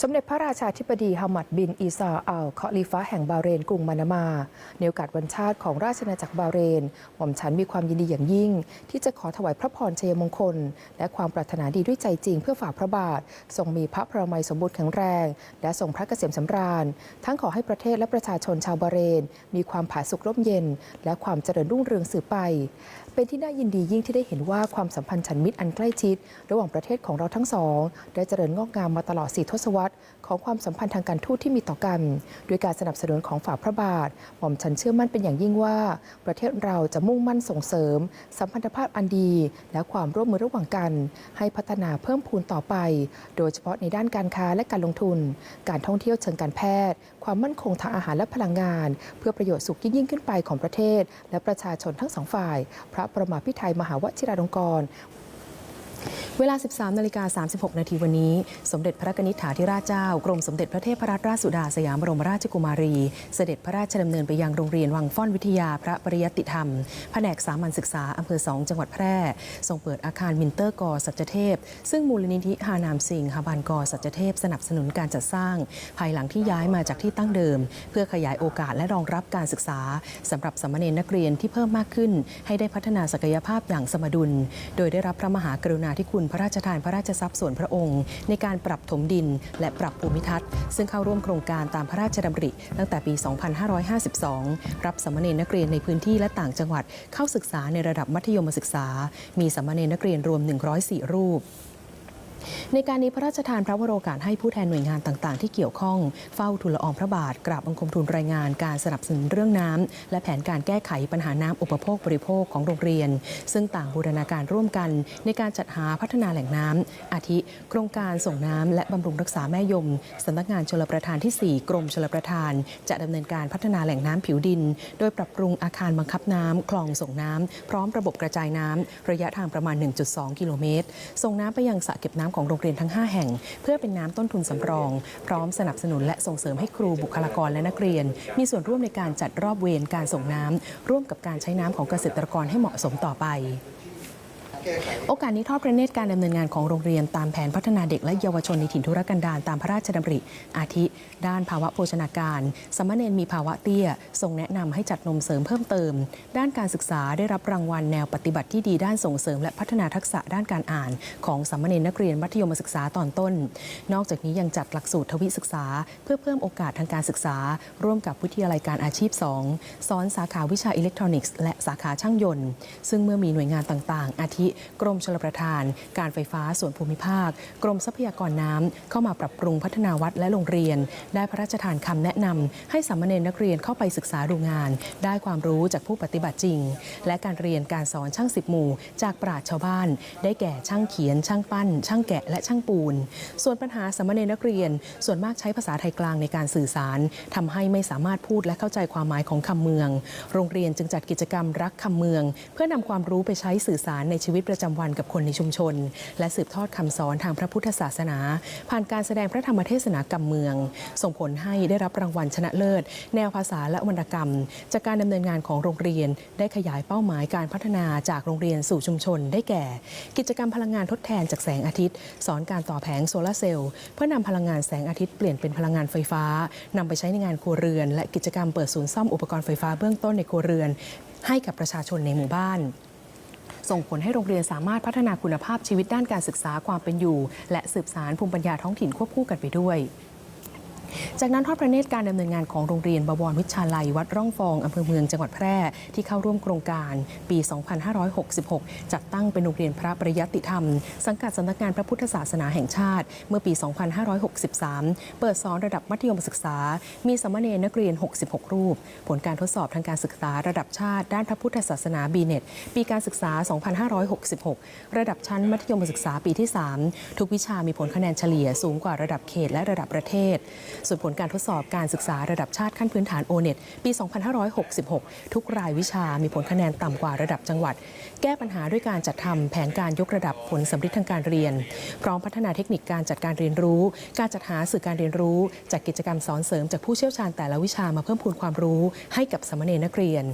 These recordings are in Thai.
สมเด็จพระราชาธิบดีฮัมมัดบินอีซาอัลคอลีฟ้าแห่งบาเรนกรุงมานามาในโอกาสวันชาติของราชอาจักรบาเรนหม่อมฉันมีความยินดีอย่างยิ่ง ที่จะขอถวายพระพรชัยมงคล และความปรารถนาดีด้วยใจจริงเพื่อฝ่าพระบาท ทรงมีพระพระมัยสมบูรณ์แข็งแรง และทรงพระเกษมสำราญ ทั้งขอให้ประเทศและประชาชนชาวบาเรน มีความผาสุกร่มเย็น และความเจริญรุ่งเรืองสืบไป เป็นที่น่ายินดียิ่งที่ได้เห็นว่าความสัมพันธ์ฉันมิตรอันใกล้ชิด ระหว่างประเทศของเราทั้งสอง ได้เจริญงอกงามมาตลอดสี่ทศวรรษของความสัมพันธ์ทางการทูตที่มีต่อกัน ด้วยการสนับสนุนของฝ่าพระบาท หม่อมฉันเชื่อมั่นเป็นอย่างยิ่งว่า ประเทศเราจะมุ่งมั่นส่งเสริม สัมพันธภาพอันดี และความร่วมมือระหว่างกัน ให้พัฒนาเพิ่มพูนต่อไป โดยเฉพาะในด้านการค้าและการลงทุน การท่องเที่ยวเชิงการแพทย์ ความมั่นคงทางอาหารและพลังงาน เพื่อประโยชน์สุขยิ่งยิ่งขึ้นไปของประเทศ และประชาชนทั้งสองฝ่าย พระประมาพิไทยมหาวชิราลงกรณ์ เวลา 13นาฬิกา36 นาทีวันนี้ สมเด็จพระกนิษฐาธิราชเจ้า กรมสมเด็จพระเทพรัตนราชสุดาสยามบรมราชกุมารี เสด็จพระราชดำเนินไปยังโรงเรียนวังฟ่อนวิทยาพระปริยติธรรม แผนกสามัญศึกษาอำเภอ2จังหวัดแพร่ ทรงเปิดอาคารมินเตอร์กอสัจเทพ ซึ่งมูลนิธิฮานามสิงห์ฮานกอสัจเทพ สนับสนุนการจัดสร้าง ภายหลังที่ย้ายมาจากที่ตั้งเดิม เพื่อขยายโอกาสและรองรับการศึกษาสำหรับสามเณรนักเรียนที่เพิ่มมากขึ้น ให้ได้พัฒนาศักยภาพอย่างสมดุล โดยได้รับพระมหากรุณาธิคุณพระราชทานพระราชทรัพย์ส่วนพระองค์ ในการปรับถมดิน และปรับภูมิทัศน์ ซึ่งเข้าร่วมโครงการตามพระราชดำริ ตั้งแต่ปี 2552 รับสามเณรนักเรียนในพื้นที่และต่างจังหวัดเข้าศึกษาในระดับมัธยมศึกษา มีสามเณรนักเรียนรวม 104 รูป ในการนี้พระราชทานพระวโรกาสให้ผู้แทนหน่วยงานต่าง ๆ ที่เกี่ยวข้องเฝ้าทูลละอองพระบาทกราบบังคมทูลรายงานการสนับสนุนเรื่องน้ำและแผนการแก้ไขปัญหาน้ำอุปโภคบริโภคของโรงเรียน ซึ่งต่างบูรณาการร่วมกัน ในการจัดหาพัฒนาแหล่งน้ำอาทิ โครงการส่งน้ำและบำรุงรักษาแม่ยมสำนักงานชลประทานที่ 4 กรมชลประทาน จะดำเนินการพัฒนาแหล่งน้ำผิวดิน โดยปรับปรุงอาคารบังคับน้ำคลองส่งน้ำพร้อมระบบกระจายน้ำระยะทางประมาณ 1.2 กิโลเมตรส่งน้ำไปยังสระเก็บน้ำของโรงเรียนทั้ง 5 แห่ง เพื่อเป็นน้ำต้นทุนสำรอง พร้อมสนับสนุนและส่งเสริมให้ครูบุคลากรและนักเรียน มีส่วนร่วมในการจัดรอบเวรการส่งน้ำร่วมกับการใช้น้ำของเกษตรกรให้เหมาะสมต่อไป โอกาสนี้ทอดพระเนตรการดำเนินงานของโรงเรียนตามแผนพัฒนาเด็กและเยาวชนในถิ่นธุรกันดารตามพระราชดำริ อาทิ ด้านภาวะโภชนาการสามเณรมีภาวะเตี้ยทรงแนะนำให้จัดนมเสริมเพิ่มเติม ด้านการศึกษาได้รับรางวัลแนวปฏิบัติที่ดีด้านส่งเสริม และพัฒนาทักษะด้านการอ่าน ของสามเณรนักเรียนมัธยมศึกษาตอนต้น นอกจากนี้ยังจัดหลักสูตรทวิศึกษา เพื่อเพิ่มโอกาสทางการศึกษา ร่วมกับวิทยาลัยการอาชีพ 2 สอนสาขาวิชาอิเล็กทรอนิกส์และสาขาช่างยนต์ ซึ่งเมื่อมีหน่วยงานต่างๆ อาทิกรมชลประทาน การไฟฟ้าส่วนภูมิภาค กรมทรัพยากรน้ำเข้ามาปรับปรุงพัฒนาวัดและโรงเรียน ได้พระราชทานคำแนะนำให้สามเณรนักเรียนเข้าไปศึกษาดูงาน ได้ความรู้จากผู้ปฏิบัติจริง และการเรียนการสอนช่างสิบหมู่ จากปราชชาวบ้าน ได้แก่ช่างเขียน ช่างปั้น ช่างแกะและช่างปูน ส่วนปัญหาสามเณรนักเรียน ส่วนมากใช้ภาษาไทยกลางในการสื่อสารทำให้ไม่สามารถพูดและเข้าใจความหมายของคำเมือง โรงเรียนจึงจัดกิจกรรมรักคำเมือง เพื่อนำความรู้ไปใช้สื่อสารในชีวิตประจำวันกับคนในชุมชน และสืบทอดคำสอนทางพระพุทธศาสนา ผ่านการแสดงพระธรรมเทศนากรรมเมือง ส่งผลให้ได้รับรางวัลชนะเลิศ แนวภาษาและวรรณกรรม จากการดำเนินงานของโรงเรียน ได้ขยายเป้าหมายการพัฒนาจากโรงเรียนสู่ชุมชน ได้แก่ กิจกรรมพลังงานทดแทนจากแสงอาทิตย์ สอนการต่อแผงโซลาร์เซลล์เพื่อนำพลังงานแสงอาทิตย์เปลี่ยนเป็นพลังงานไฟฟ้านำไปใช้ในงานครัวเรือน และกิจกรรมเปิดศูนย์ซ่อมอุปกรณ์ไฟฟ้าเบื้องต้นในครัวเรือนให้กับประชาชนในหมู่บ้าน ส่งผลให้โรงเรียนสามารถพัฒนาคุณภาพชีวิตด้านการศึกษาความเป็นอยู่ และสืบสารภูมิปัญญาท้องถิ่นควบคู่กันไปด้วย จากนั้นทอดพระเนตรการดำเนินงานของโรงเรียนบวรวิชาลัย วัดร่องฟองอำเภอเมืองจังหวัดแพร่ที่เข้าร่วมโครงการปี 2566 จัดตั้งเป็นโรงเรียนพระปริยัติธรรม สังกัดสำนักงานพระพุทธศาสนาแห่งชาติ เมื่อปี 2563 เปิดสอนระดับมัธยมศึกษา มีสมเณรนักเรียน 66 รูป ผลการทดสอบทางการศึกษาระดับชาติด้านพระพุทธศาสนาบีเน็ตปีการศึกษา 2566 ระดับชั้นมัธยมศึกษาปีที่ 3 ทุกวิชามีผลคะแนนเฉลี่ยสูงกว่าระดับเขตและระดับประเทศส่วนผลการทดสอบการศึกษาระดับชาติขั้นพื้นฐานโอเน็ตปี 2566 ทุกรายวิชามีผลคะแนนต่ำกว่าระดับจังหวัด แก้ปัญหาด้วยการจัดทำแผนการยกระดับผลสำเร็จทางการเรียน พร้อมพัฒนาเทคนิคการจัดการเรียนรู้ การจัดหาสื่อการเรียนรู้จัดกิจกรรมสอนเสริมจากผู้เชี่ยวชาญแต่ละวิชามาเพิ่มพูนความรู้ให้กับสามเณรนักเรียน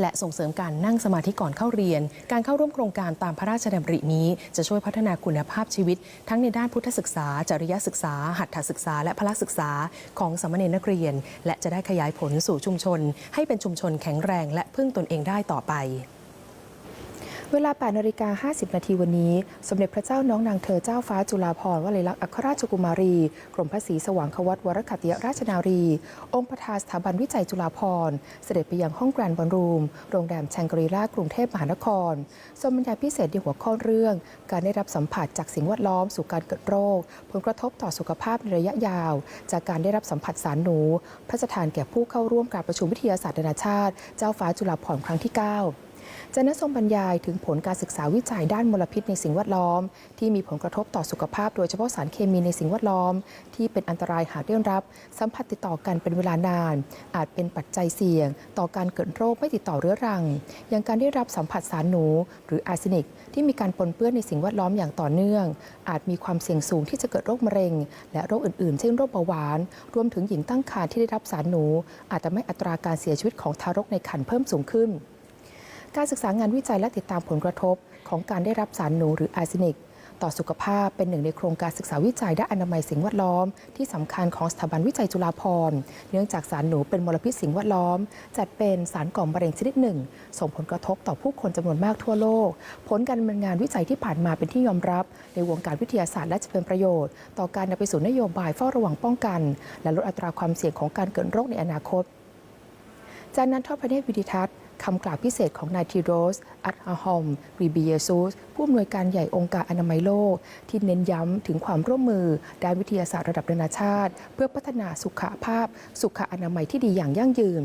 และส่งเสริมการนั่งสมาธิก่อนเข้าเรียน การเข้าร่วมโครงการตามพระราชดำรินี้ จะช่วยพัฒนาคุณภาพชีวิต ทั้งในด้านพุทธศึกษา จริยศึกษา หัตถศึกษา และพละศึกษาของสามเณรนักเรียน และจะได้ขยายผลสู่ชุมชน ให้เป็นชุมชนแข็งแรงและพึ่งตนเองได้ต่อไป เวลา 8นาฬิกา50 นาทีวันนี้ สมเด็จพระเจ้าน้องนางเธอเจ้าฟ้าจุฬาภรณ์วลัยลักษณ์อัครราชกุมารี กรมพระศรีสว่างควัตวรคตติยราชนารี องค์ประธานสถาบันวิจัยจุฬาภรณ์ เสด็จไปยังห้องแกรนด์บอลรูม โรงแรมแชงกรีลากรุงเทพมหานครทรงบรรยายพิเศษในหัวข้อเรื่อง การได้รับสัมผัสจากสิ่งแวดล้อมสู่การเกิดโรค ผลกระทบต่อสุขภาพในระยะยาว จากการได้รับสัมผัสสารหนู พระราชทานแก่ผู้เข้าร่วมการประชุมวิทยาศาสตร์นานาชาติ เจ้าฟ้าจุฬาภรณ์ครั้งที่ 9 จะนัทรงบรรยายถึงผลการศึกษาวิจัยด้านมลพิษในสิ่งแวดล้อม ที่มีผลกระทบต่อสุขภาพโดยเฉพาะสารเคมีในสิ่งแวดล้อม ที่เป็นอันตรายหากได้รับ สัมผัสติดต่อกันเป็นเวลานาน อาจเป็นปัจจัยเสี่ยง ต่อการเกิดโรคไม่ติดต่อเรื้อรัง อย่างการได้รับสัมผัสสารหนู หรืออาร์เซนิก ที่มีการปนเปื้อนในสิ่งแวดล้อมอย่างต่อเนื่อง อาจมีความเสี่ยงสูงที่จะเกิดโรคมะเร็ง และโรคอื่นๆ เช่นโรคเบาหวาน รวมถึงหญิงตั้งครรภ์ที่ได้รับสารหนู อาจทำให้อัตราการเสียชีวิตของทารกในครรภ์เพิ่มสูงขึ้น การศึกษางานวิจัยและติดตามผลกระทบ ของการได้รับสารหนูหรืออาร์เซนิก ต่อสุขภาพเป็นหนึ่งในโครงการศึกษาวิจัยด้านอนามัยสิ่งแวดล้อม ที่สำคัญของสถาบันวิจัยจุฬาภรณ์เนื่องจากสารหนูเป็นมลพิษสิ่งแวดล้อม จัดเป็นสารก่อมะเร็งชนิดหนึ่ง ส่งผลกระทบต่อผู้คนจำนวนมากทั่วโลก ผลการดำเนินงานวิจัยที่ผ่านมาเป็นที่ยอมรับ ในวงการวิทยาศาสตร์และจะเป็นประโยชน์ ต่อการนำไปสู่นโยบายเฝ้าระวังป้องกัน และลดอัตราความเสี่ยงของการเกิดโรคในอนาคตจากนั้นทอดพระเนตรวิดิทัศน์ คำกล่าวพิเศษของนายทีโรสอัตอาฮอมรีเบียซูสผู้อำนวยการใหญ่องค์การอนามัยโลก ที่เน้นย้ำถึงความร่วมมือด้านวิทยาศาสตร์ระดับนานาชาติ เพื่อพัฒนาสุขภาพ สุขอนามัยที่ดีอย่างยั่งยืน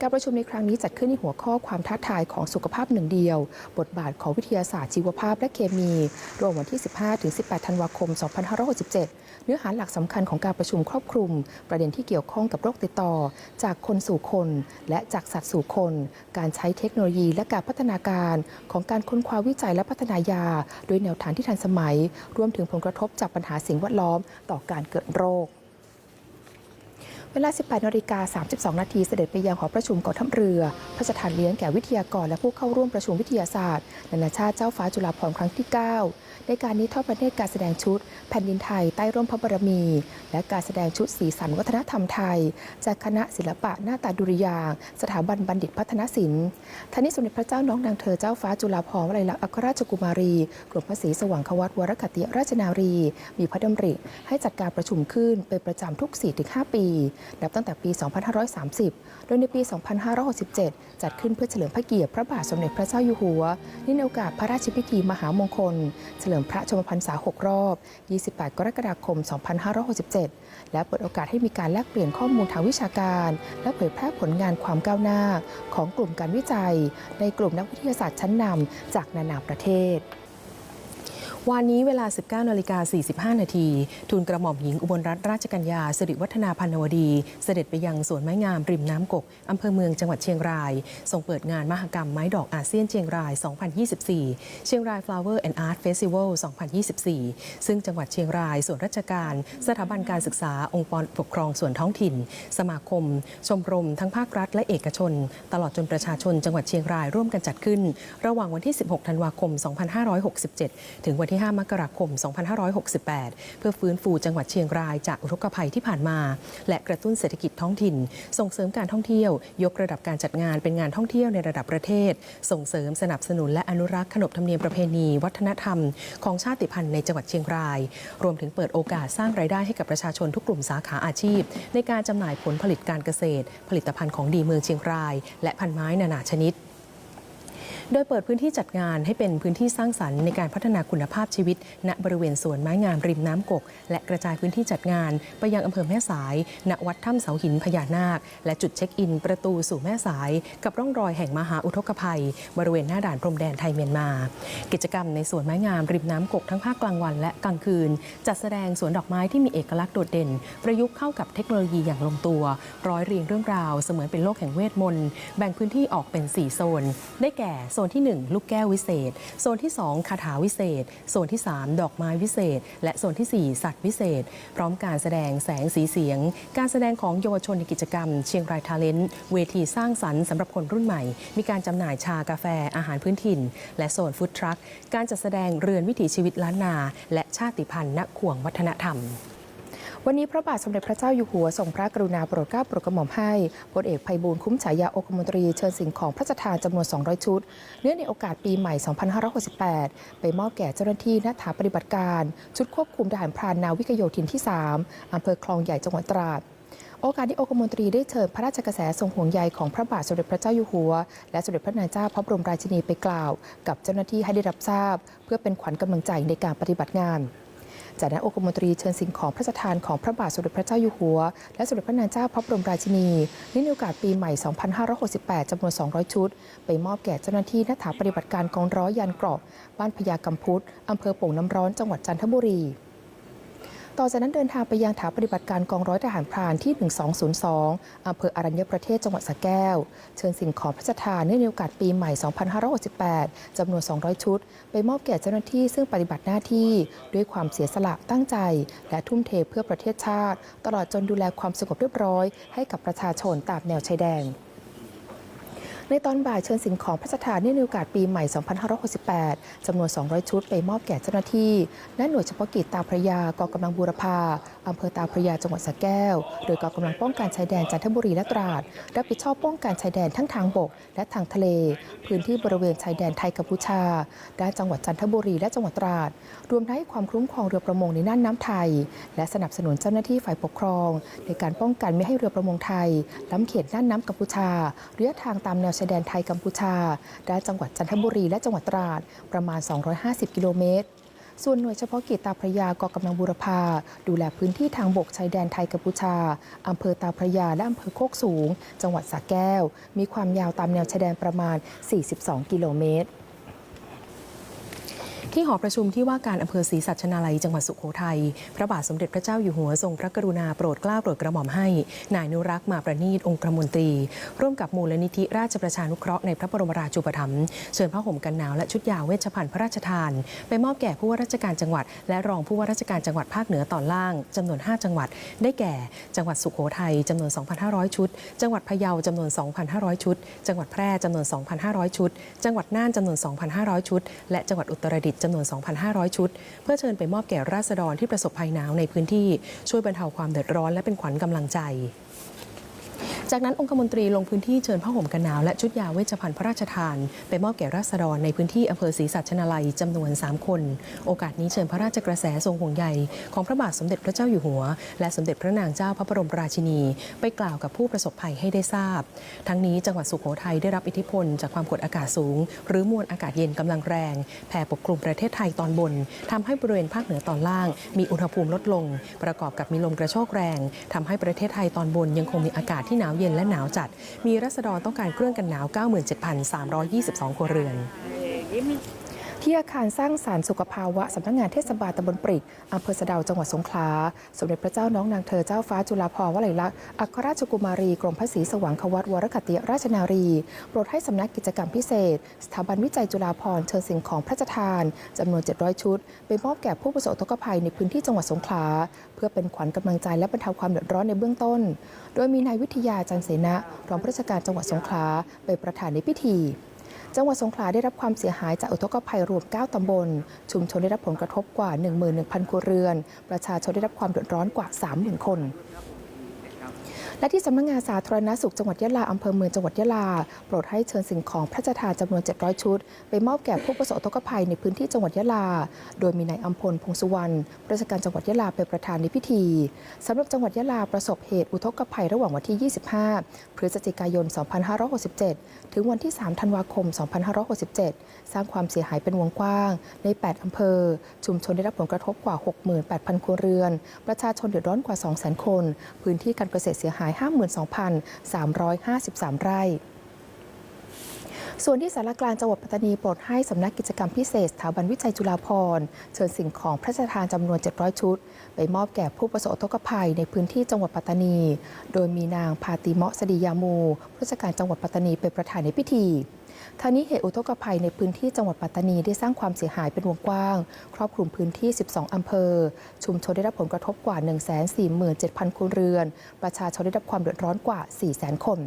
การประชุมในครั้งนี้จัดขึ้นในหัวข้อความท้าทายของสุขภาพหนึ่งเดียว บทบาทของวิทยาศาสตร์ชีวภาพและเคมีรวมวันที่ 15-18 ธันวาคม 2567 เนื้อหาหลักสำคัญของการประชุมครอบคลุม ประเด็นที่เกี่ยวข้องกับโรคติดต่อ จากคนสู่คน และจากสัตว์สู่คน การใช้เทคโนโลยีและการพัฒนาการของการค้นคว้าวิจัยและพัฒนายด้วยแนวทางที่ทันสมัย รวมถึงผลกระทบจากปัญหาสิ่งแวดล้อมต่อการเกิดโรค เวลา 18นาฬิกา32 นาทีเสด็จไปยังหอประชุมกองทัพเรือ พระราชทานเลี้ยงแก่วิทยากรและผู้เข้าร่วมประชุมวิทยาศาสตร์ นานาชาติเจ้าฟ้าจุฬาภรณ์ครั้งที่ 9 ในการนี้ทอดพระเนตรการแสดงชุด แผ่นดินไทยใต้ร่มพระบารมี และการแสดงชุดสีสันวัฒนธรรมไทย จากคณะศิลปะหน้าตาดุริยาง สถาบันบัณฑิตพัฒนศิลป์ท่านนี้สมเด็จพระเจ้าน้องนางเธอเจ้าฟ้าจุฬาภรณ์วลัยลักษณ์อัครราชกุมารีกรมพระศรีสว่างควัตวรคัติยราชนารี มีพระดำริให้จัดการประชุมขึ้นเป็นประจำทุก 4-5 ปีนับตั้งแต่ปี 2530 โดยในปี 2567 จัดขึ้นเพื่อเฉลิมพระเกียรติพระบาทสมเด็จพระเจ้าอยู่หัวในโอกาสพระราชพิธีมหามงคล เฉลิมพระชมพรรษา 6 รอบ 28 กรกฎาคม 2567 และเปิดโอกาสให้มีการแลกเปลี่ยนข้อมูลทางวิชาการ และเผยแพร่ผลงานความก้าวหน้า ของกลุ่มการวิจัย ในกลุ่มนักวิทยาศาสตร์ชั้นนำจากนานาประเทศ วันนี้เวลา 19นาฬิกา45 นาทีทูลกระหม่อมหญิงอุบลรัตนราชกัญญาสิริวัฒนาพันวดี เสด็จไปยังสวนไม้งามริมน้ำกกอำเภอเมืองจังหวัดเชียงราย ส่งเปิดงานมหกรรมไม้ดอกอาเซียนเชียงราย 2024 เชียงราย Flower and Art Festival 2024 ซึ่งจังหวัดเชียงราย ส่วนราชการ สถาบันการศึกษาองค์กรปกครองส่วนท้องถิ่น สมาคม ชมรม ทั้งภาครัฐและเอกชน ตลอดจนประชาชนจังหวัดเชียงรายร่วมกันจัดขึ้น ระหว่างวันที่ 16 ธันวาคม 2567 ถึงวันที่ 5 มกราคม 2568 เพื่อฟื้นฟูจังหวัดเชียงรายจากอุทกภัยที่ผ่านมา และกระตุ้นเศรษฐกิจท้องถิ่น ส่งเสริมการท่องเที่ยว ยกระดับการจัดงานเป็นงานท่องเที่ยวในระดับประเทศ ส่งเสริมสนับสนุนและอนุรักษ์ขนบธรรมเนียมประเพณี วัฒนธรรม ของชาติพันธุ์ในจังหวัดเชียงราย รวมถึงเปิดโอกาสสร้างรายได้ให้กับประชาชนทุกกลุ่มสาขาอาชีพ ในการจำหน่ายผลผลิตการเกษตร ผลิตภัณฑ์ของดีเมืองเชียงราย และพันไม้นานาชนิด โดยเปิดพื้นที่จัดงานให้เป็นพื้นที่สร้างสรรค์ในการพัฒนาคุณภาพชีวิต ณบริเวณสวนไม้งามริมน้ำกก และกระจายพื้นที่จัดงาน ไปยังอำเภอแม่สาย ณวัดถ้ำเสาหินพญานาค และจุดเช็คอิน ประตูสู่แม่สาย กับร่องรอยแห่งมหาอุทกภัย บริเวณหน้าด่านพรมแดนไทยเมียนมา กิจกรรมในสวนไม้งามริมน้ำกกทั้งภาคกลางวันและกลางคืน จัดแสดงสวนดอกไม้ที่มีเอกลักษณ์โดดเด่น ประยุกต์เข้ากับเทคโนโลยีอย่างลงตัว ร้อยเรียงเรื่องราวเสมือนเป็นโลกแห่งเวทมนต์แบ่งพื้นที่ออกเป็น 4 โซน ได้แก่โซนที่ 1 ลูกแก้ววิเศษ โซนที่ 2 คาถาวิเศษ โซนที่ 3 ดอกไม้วิเศษ และโซนทีสี่ 4 สัตว์วิเศษ พร้อมการแสดงแสงสีเสียง การแสดงของเยาวชนในกิจกรรม เชียงรายทาเลนต์เวทีสร้างสรรค์สำหรับคนรุ่นใหม่ มีการจำหน่ายชากาแฟอาหารพื้นถิ่น และโซนฟู้ดทรัคการจัดแสดงเรือนวิถีชีวิตล้านนา และชาติพันธุ์ณขวงวัฒนธรรม วันนี้พระบาทสมเด็จพระเจ้าอยู่หัวทรงพระกรุณาโปรดเกล้าโปรดกระหม่อมให้พลเอกไพบูลย์คุ้มฉายาองคมนตรีเชิญสิ่งของพระราชทานจำนวน 200 ชุด เนื่องในโอกาสปีใหม่ 2568 ไปมอบแก่เจ้าหน้าที่นักฐานปฏิบัติการ ชุดควบคุมทหารพรานนาวิกโยธินที่ 3อำเภอคลองใหญ่จังหวัดตราดโอกาสที่องคมนตรีได้เชิญพระราชกระแสทรงห่วงใยของพระบาทสมเด็จพระเจ้าอยู่หัว และสมเด็จพระนางเจ้าพระบรมราชินีไปกล่าว กับเจ้าหน้าที่ให้ได้รับทราบ เพื่อเป็นขวัญกำลังใจในการปฏิบัติงาน จากนั้นองคมนตรีเชิญสิ่งของพระราชทานของพระบาทสมเด็จพระเจ้าอยู่หัว และสมเด็จพระนางเจ้าพระบรมราชินีในโอกาสปีใหม่ 2568 จำนวน 200 ชุด ไปมอบแก่เจ้าหน้าที่นักฐานปฏิบัติการกองร้อยยานเกราะบ้านพญากำพุทธอำเภอโป่งน้ำร้อนจังหวัดจันทบุรี ต่อจากนั้นเดินทางไปยังฐานปฏิบัติการกองร้อยทหารพรานที่ 1202 อำเภออรัญญประเทศจังหวัดสระแก้ว เชิญสิ่งของพระราชทานเนื่องในโอกาสปีใหม่ 2568 จำนวน 200 ชุด ไปมอบแก่เจ้าหน้าที่ซึ่งปฏิบัติหน้าที่ด้วยความเสียสละตั้งใจ และทุ่มเทเพื่อประเทศชาติ ตลอดจนดูแลความสงบเรียบร้อยให้กับประชาชนตามแนวชายแดน ในตอนบ่ายเชิญสิ่งของพระราชทานเนื่องในโอกาสปีใหม่ 2568 จำนวน 200 ชุดไปมอบแก่เจ้าหน้าที่ณหน่วยเฉพาะกิจตาพระยากองกำลังบูรพาอำเภอตาพระยาจังหวัดสระแก้ว โดยกองกำลังป้องกันชายแดนจันทบุรีและตราดรับผิดชอบป้องกันชายแดนทั้งทางบก และทางทะเล พื้นที่บริเวณชายแดนไทยกัมพูชาด้านจังหวัดจันทบุรีและจังหวัดตราด รวมทั้งให้ความคุ้มครองเรือประมงในน่านน้ำไทย และสนับสนุนเจ้าหน้าที่ฝ่ายปกครอง ในการป้องกันไม่ให้เรือประมงไทย ล้ำเขตน่านน้ำกัมพูชาระยะทางตามแนวชายแดนไทยกัมพูชาด้านจังหวัดจันทบุรีและจังหวัดตราดประมาณ 250 กิโลเมตร ส่วนหน่วยเฉพาะกิจตาพระยากองกำลังบูรพา ดูแลพื้นที่ทางบกชายแดนไทยกัมพูชาอำเภอตาพระยาและอำเภอโคกสูง จังหวัดสระแก้ว มีความยาวตามแนวชายแดนประมาณ 42 กิโลเมตร ที่หอประชุมที่ว่าการอำเภอศรีสัชนาลัยจังหวัดสุโขทัยพระบาทสมเด็จพระเจ้าอยู่หัวทรงพระกรุณาโปรดเกล้าโปรดกระหม่อมให้ นายนุรักษ์มาประนีตองค์กรมนตรี ร่วมกับมูลนิธิราชประชานุเคราะห์ในพระบรมราชูปถัมภ์เชิญผ้าห่มกันหนาวและชุดยาวเวชภัณฑ์พระราชทาน ไปมอบแก่ผู้ว่าราชการจังหวัด และรองผู้ว่าราชการจังหวัดภาคเหนือตอนล่างจำนวน 5 จังหวัด ได้แก่ จังหวัดสุโขทัยจำนวน 2,500 ชุด จังหวัดพะเยาจำนวน 2,500 ชุด จังหวัดแพร่จำนวน 2,500 ชุด จังหวัดน่านจำนวน 2,500 ชุด และจังหวัดอุตรดิตถ์จำนวน 2,500 ชุด เพื่อเชิญไปมอบแก่ราษฎรที่ประสบภัยหนาวในพื้นที่ช่วยบรรเทาความเดือดร้อนและเป็นขวัญกำลังใจ จากนั้นองคมนตรีลงพื้นที่เชิญผ้าห่มกันหนาวและชุดยาเวชภัณฑ์พระราชทาน ไปมอบแก่ราษฎรในพื้นที่อำเภอศรีสัชนาลัยจำนวน 3 คน โอกาสนี้เชิญพระราชกระแสทรงห่วงใยของพระบาทสมเด็จพระเจ้าอยู่หัว และสมเด็จพระนางเจ้าพระบรมราชินี ไปกล่าวกับผู้ประสบภัยให้ได้ทราบ ทั้งนี้จังหวัดสุโขทัยได้รับอิทธิพลจากความกดอากาศสูง หรือมวลอากาศเย็นกำลังแรงแผ่ปกคลุมประเทศไทยตอนบนทำให้บริเวณภาคเหนือตอนล่าง มีอุณหภูมิลดลง ประกอบกับมีลมกระโชกแรงทำให้ประเทศไทยตอนบนยังคงมีอากาศที่หนาวเย็นและหนาวจัด มีรัษฎรต้องการเครื่องกันหนาว 97,322 ครัวเรือน ที่อาคารสร้างสารรค์สุขภาวะสำนักงานเทศบาลตำบลปริกอำเภอสะเดาจังหวัดสงขลา สมเด็จพระเจ้าน้องนางเธอเจ้าฟ้าจุฬาภรณ์วลัยลักษณ์อัครราชกุมารีกรมพระศรีสว่างควัตวรคติราชนารี โปรดให้สำนักกิจกรรมพิเศษ สถาบันวิจัยจุฬาภรณ์เชิญสิ่งของพระราชทานจำนวน 700 ชุด ไปมอบแก่ผู้ประสบอุทกภัยในพื้นที่จังหวัดสงขลา เพื่อเป็นขวัญกำลังใจและบรรเทาความเดือดร้อนในเบื้องต้น โดยมีนายวิทยาจันเสนะรองผู้ราชการจังหวัดสงขลาเป็นประธานในพิธี จังหวัดสงขลาได้รับความเสียหายจากอุทกภัยรวม 9 ตำบล ชุมชนได้รับผลกระทบกว่า 11,000 ครัวเรือน ประชาชนได้รับความเดือดร้อนกว่า 30,000 คน และที่สำนักงานสาธารณสุขจังหวัดยะลาอำเภอเมืองจังหวัดยะลา โปรดให้เชิญสิ่งของพระราชทานจำนวน 700 ชุด ไปมอบแก่ผู้ประสบอุทกภัยในพื้นที่จังหวัดยะลา โดยมีนายอัมพลพงสุวรรณราชการจังหวัดยะลาเป็นประธานในพิธีสำหรับจังหวัดยะลาประสบเหตุอุทกภัยระหว่างวันที่ 25 พฤศจิกายน 2567 ถึงวันที่ 3 ธันวาคม 2567 สร้างความเสียหายเป็นวงกว้าง ใน 8 อำเภอ ชุมชนได้รับผลกระทบกว่า 68,000 ครัวเรือน ประชาชนเดือดร้อนกว่า 200,000 คน พื้นที่การเกษตรเสียหายาย 52,353 ไร่ ส่วนที่สารกลางจังหวัดปัตตานีโปรดให้สำนักกิจกรรมพิเศษสถาบันวิจัยจุฬาภรณ์เชิญสิ่งของพระราชทานจำนวน 700 ชุด ไปมอบแก่ผู้ประสบอุทกภัยในพื้นที่จังหวัดปัตตานี โดยมีนางพาติเมาะสดียามูผู้ราชการจังหวัดปัตตานีเป็นประธานในพิธีทางนี้เหตุอุทกภัยในพื้นที่จังหวัดปัตตานีได้สร้างความเสียหายเป็นวงกว้าง ครอบคลุมพื้นที่ 12 อำเภอ ชุมชนได้รับผลกระทบกว่า 147,000 ครัวเรือน ประชาชนได้รับความเดือดร้อนกว่า 400,000 คน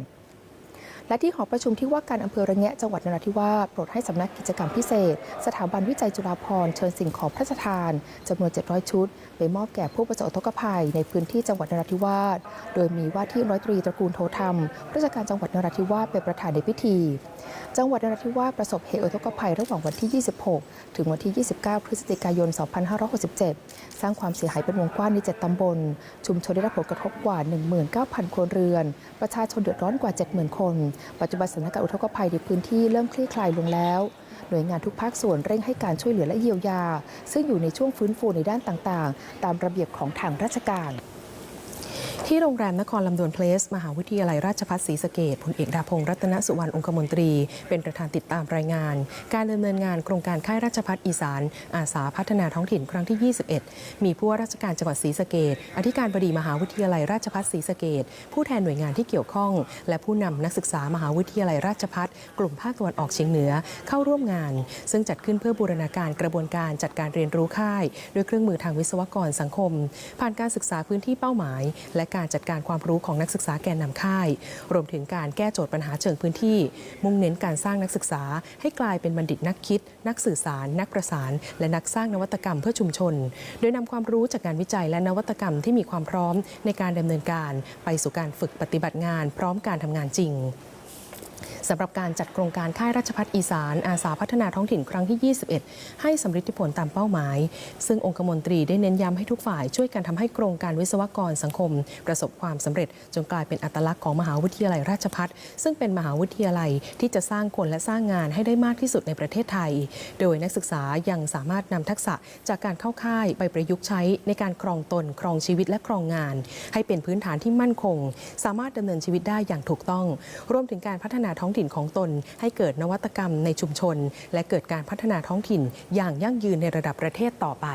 และที่หอประชุมที่ว่าการอำเภอระแงะจังหวัดนราธิวาสโปรดให้สำนักกิจกรรมพิเศษ สถาบันวิจัยจุฬาภรณ์เชิญสิ่งของพระราชทานจำนวน 700 ชุด ไปมอบแก่ผู้ประสบอุทกภัยในพื้นที่จังหวัดนราธิวาส โดยมีว่าที่ร้อยตรีตระกูลโทธรรมราชการจังหวัดนราธิวาสเป็นประธานในพิธี จังหวัดนราธิวาสประสบเหตุอุทกภัยระหว่างวันที่ 26 ถึงวันที่ 29 พฤศจิกายน 2567 สร้างความเสียหายเป็นวงกว้างใน 7 ตำบล ชุมชนได้รับผลกระทบกว่า 19,000 ครัวเรือน ประชาชนเดือดร้อนกว่า 70,000 คนปัจจุบันสถานการณ์อุทกภัยในพื้นที่เริ่มคลี่คลายลงแล้วหน่วยงานทุกภาคส่วนเร่งให้การช่วยเหลือและเยียวยา ซึ่งอยู่ในช่วงฟื้นฟูในด้านต่างๆ ตามระเบียบของทางราชการ ที่โรงแรมนครลำดวนเพลส มหาวิทยาลัยราชภัฏศรีสะเกดพลเอกดาพงศ์รัตนสุวรรณองคมนตรี เป็นประธานติดตามรายงาน การดำเนินงานโครงการค่ายราชภัฏอีสาน อาสาพัฒนาท้องถิ่นครั้งที่ 21 มีผู้ว่าราชการจังหวัดศรีสะเกดอธิการบดีมหาวิทยาลัยราชภัฏศรีสะเกดผู้แทนหน่วยงานที่เกี่ยวข้อง และผู้นำนักศึกษามหาวิทยาลัยราชภัฏกลุ่มภาคตะวันออกเฉียงเหนือเข้าร่วมงาน ซึ่งจัดขึ้นเพื่อบูรณาการกระบวนการจัดการเรียนรู้ค่าย ด้วยเครื่องมือทางวิศวกรสังคม ผ่านการศึกษาพื้นที่เป้าหมาย และการจัดการความรู้ของนักศึกษาแกนนำค่าย รวมถึงการแก้โจทย์ปัญหาเชิงพื้นที่ มุ่งเน้นการสร้างนักศึกษา ให้กลายเป็นบัณฑิตนักคิด นักสื่อสาร นักประสาน และนักสร้างนวัตกรรมเพื่อชุมชน โดยนำความรู้จากการวิจัยและนวัตกรรมที่มีความพร้อมในการดำเนินการ ไปสู่การฝึกปฏิบัติงาน พร้อมการทำงานจริงสำหรับการจัดโครงการค่ายราชพัฒอีสานอาสาพัฒนาท้องถิ่นครั้งที่ 21 ให้สำเร็จผลตามเป้าหมาย ซึ่งองคมนตรีได้เน้นย้ำให้ทุกฝ่ายช่วยกันทำให้โครงการวิศวกรสังคม ประสบความสำเร็จจนกลายเป็นอัตลักษณ์ของมหาวิทยาลัยราชพัฒซึ่งเป็นมหาวิทยาลัยที่จะสร้างคนและสร้างงานให้ได้มากที่สุดในประเทศไทย โดยนักศึกษายังสามารถนำทักษะจากการเข้าค่ายไปประยุกต์ใช้ในการครองตน ครองชีวิตและครองงาน ให้เป็นพื้นฐานที่มั่นคง สามารถดำเนินชีวิตได้อย่างถูกต้อง รวมถึงการพัฒนาท้ององถิ่นของตน ให้เกิดนวัตกรรมในชุมชน และเกิดการพัฒนาท้องถิ่นอย่างยั่งยืนในระดับประเทศต่อไป